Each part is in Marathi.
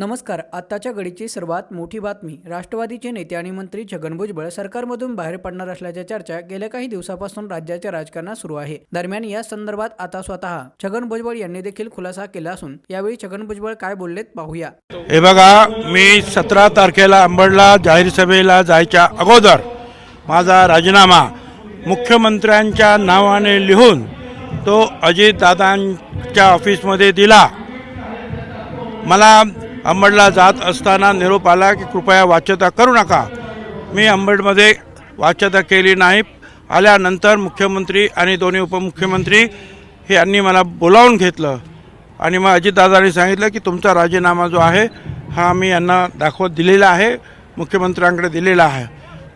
नमस्कार आत्ताच्या घडीची सर्वात मोठी बातमी. राष्ट्रवादीचे नेते आणि मंत्री छगन भुजबळ सरकारमधून बाहेर पडणार असल्याच्या चर्चा गेल्या काही दिवसापासून राज्याच्या राजकारणात सुरू आहे. दरम्यान या संदर्भात आता स्वतः छगन भुजबळ यांनी देखील खुलासा केला असून यावेळी छगन भुजबळ काय बोललेत पाहूया. हे बघा मी सतरा तारखेला अंबडला जाहीर सभेला जायच्या अगोदर माझा राजीनामा मुख्यमंत्र्यांच्या नावाने लिहून तो अजितदादांच्या ऑफिसमध्ये दिला. मला अंबडला जात असताना निरोप आला की कृपया वाच्यता करू नका. मी अंबडमध्ये वाच्यता केली नाही. आल्यानंतर मुख्यमंत्री आणि दोन्ही उपमुख्यमंत्री हे यांनी मला बोलावून घेतलं. आणि मग अजितदादांनी सांगितलं की तुमचा राजीनामा जो आहे हा मी यांना दाखवत दिलेला आहे मुख्यमंत्र्यांकडे दिलेला आहे.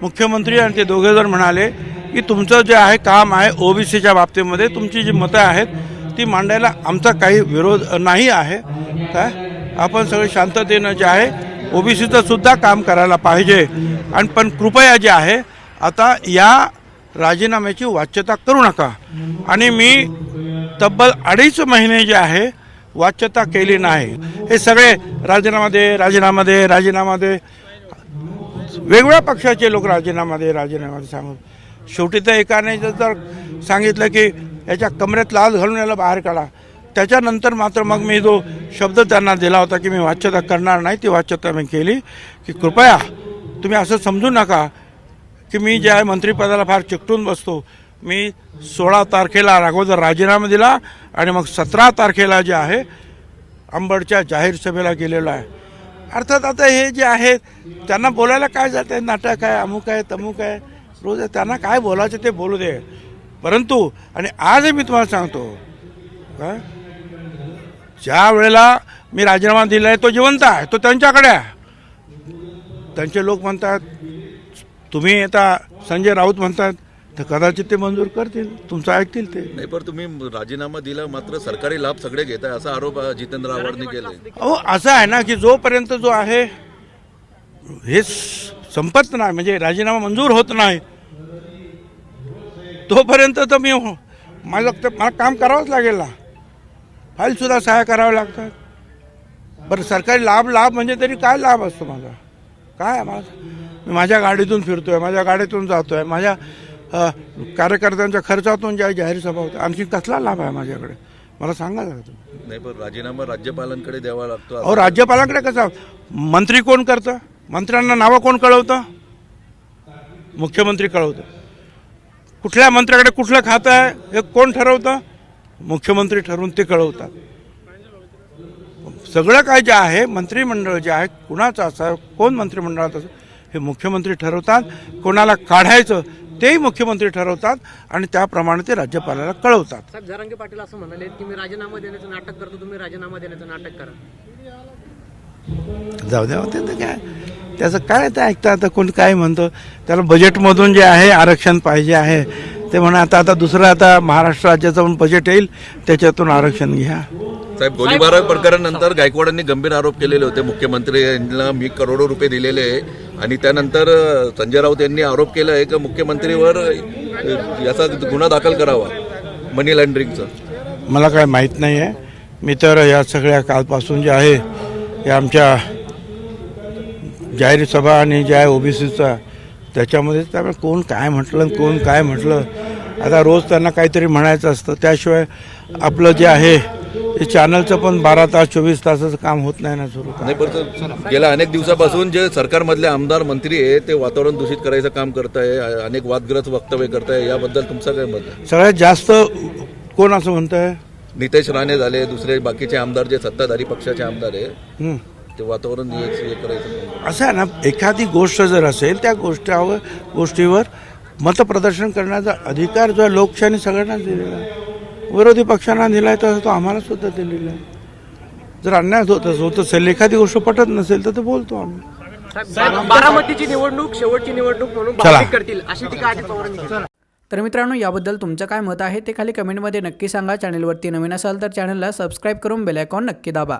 मुख्यमंत्री आणि ते दोघे जण म्हणाले की तुमचं जे आहे काम आहे ओबीसीच्या बाबतीमध्ये तुमची जी मतं आहेत ती मांडायला आमचा काही विरोध नाही आहे. काय? आपण सगळे शांततेनं जे आहे ओबीसीचं सुद्धा काम करायला पाहिजे. आणि पण कृपया जे आहे आता या राजीनाम्याची वाच्यता करू नका. आणि मी तब्बल अडीच महिने जे आहे वाच्यता केली नाही. हे सगळे राजीनामा दे राजीनामा दे राजीनामा दे वेगवेगळ्या पक्षाचे लोक राजीनामा दे राजीनामा दे सांगत शेवटी तर एकाने जर जर सांगितलं की याच्या कमरेत लाल घालून याला बाहेर काढा. त्याच्यानंतर मात्र मग मी जो शब्द त्यांना दिला होता की मी वाच्यता करणार नाही ती वाच्यता मी केली की कृपया तुम्ही असं समजू नका की मी जे आहे मंत्रिपदाला फार चिकटून बसतो मी सोळा तारखेला अगोदर राजीनामा दिला आणि मग सतरा तारखेला जे आहे अंबडच्या जाहीर सभेला गेलेलो आहे. अर्थात आता हे जे आहे त्यांना बोलायला काय जात आहे नाटक आहे अमुक आहे तमुक आहे. रोज आहे. त्यांना काय बोलायचं ते बोलू दे. परंतु आणि आजही मी तुम्हाला सांगतो काय ज्या वेळेला मी राजीनामा दिला आहे तो जिवंत आहे तो त्यांच्याकडे आहे. त्यांचे लोक म्हणतात तुम्ही आता संजय राऊत म्हणतात तर कदाचित ते मंजूर करतील तुमचं ऐकतील ते. नाही पण तुम्ही राजीनामा दिला मात्र सरकारी लाभ सगळे घेत आहे असा आरोप जितेंद्र आव्हाडने केले अहो असं आहे ना की जोपर्यंत जो आहे हे संपत नाही म्हणजे राजीनामा मंजूर होत नाही तोपर्यंत तर मी हो- माझं मला काम करावंच लागेल ना. फाईलसुद्धा सहाय्य करावे लागतात. बरं सरकारी लाभ लाभ म्हणजे तरी काय लाभ असतो माझा? काय आहे माझा? मी माझ्या गाडीतून फिरतोय माझ्या गाडीतून जातोय माझ्या अ, कार्यकर्त्यांच्या खर्चातून ज्या जाहीर सभा होत्या आणखी कसला लाभ आहे माझ्याकडे? मला सांगा जरा तुम्ही. नाही पण राजीनामा राज्यपालांकडे द्यावा लागतो अहो राज्यपालांकडे कसं? मंत्री कोण करतं? मंत्र्यांना नावं कोण कळवतं? मुख्यमंत्री कळवतं. कुठल्या मंत्र्याकडे कुठलं खातं आहे? हे कोण ठरवतं? मुख्यमंत्री ठरवून ते कळवतात. सगळं काय जे आहे मंत्रिमंडळ जे आहे कुणाचं असं कोण मंत्रिमंडळात असं हे मुख्यमंत्री ठरवतात. कोणाला काढायचं तेही मुख्यमंत्री ठरवतात आणि त्याप्रमाणे ते राज्यपालाला कळवतात. जरांगे पाटील असं म्हणाले की मी राजीनामा देण्याचं नाटक करतो तुम्ही राजीनामा देण्याचं नाटक करा. जाऊ द्या ते तर काय त्याचं काय ते ऐकतं आता कोण काय म्हणतो? त्याला बजेटमधून जे आहे आरक्षण पाहिजे आहे. ते म्हणा आता आता दुसरं आता महाराष्ट्र राज्याचं पण बजेट येईल त्याच्यातून आरक्षण घ्या. साहेब गोळीबार प्रकरणानंतर गायकवाडांनी गंभीर आरोप केलेले होते. मुख्यमंत्री यांना मी करोडो रुपये दिलेले आहे. आणि त्यानंतर संजय राऊत यांनी आरोप केला आहे की मुख्यमंत्रीवर याचा गुन्हा दाखल करावा मनी लॉन्ड्रिंगचा. मला काय माहीत नाही आहे मी तर या सगळ्या कालपासून जे आहे हे आमच्या जाहीर सभा आणि जे आहे ओबीसीचा त्याच्यामध्ये त्यामुळे कोण काय म्हटलं कोण काय म्हटलं आता रोज त्यांना काहीतरी म्हणायचं असतं. त्याशिवाय आपलं जे आहे हे चॅनलचं पण बारा तास चोवीस तासाचं काम होत नाही ना सुरू. नाही पण गेल्या अनेक दिवसापासून जे सरकारमधले आमदार मंत्री आहे ते वातावरण दूषित करायचं काम करत आहे अनेक वादग्रस्त वक्तव्य करत आहे याबद्दल तुमचं काय मत सगळ्यात जास्त कोण असं म्हणतं आहे नितेश राणे झाले दुसरे बाकीचे आमदार जे सत्ताधारी पक्षाचे आमदार आहे. ते वातावरण करायचं असं आहे ना एखादी गोष्ट जर असेल त्या गोष्टीवर गोष्टीवर मतप्रदर्शन करण्याचा अधिकार जो आहे लोकशाही सगळ्यांनाच दिलेला आहे. विरोधी पक्षांना दिला आहे तसं तो आम्हाला सुद्धा दिलेला आहे. जर अन्याय होत होत असेल एखादी गोष्ट पटत नसेल तर ते बोलतो आम्ही. बारामतीची निवडणूक शेवटची निवडणूक म्हणून करतील अशी टीका केली. तर मित्रांनो याबद्दल तुमचं काय मत आहे ते खाली कमेंटमध्ये नक्की सांगा. चॅनलवरती नवीन असाल तर चॅनलला सबस्क्राईब करून बेल आयकॉन नक्की दाबा.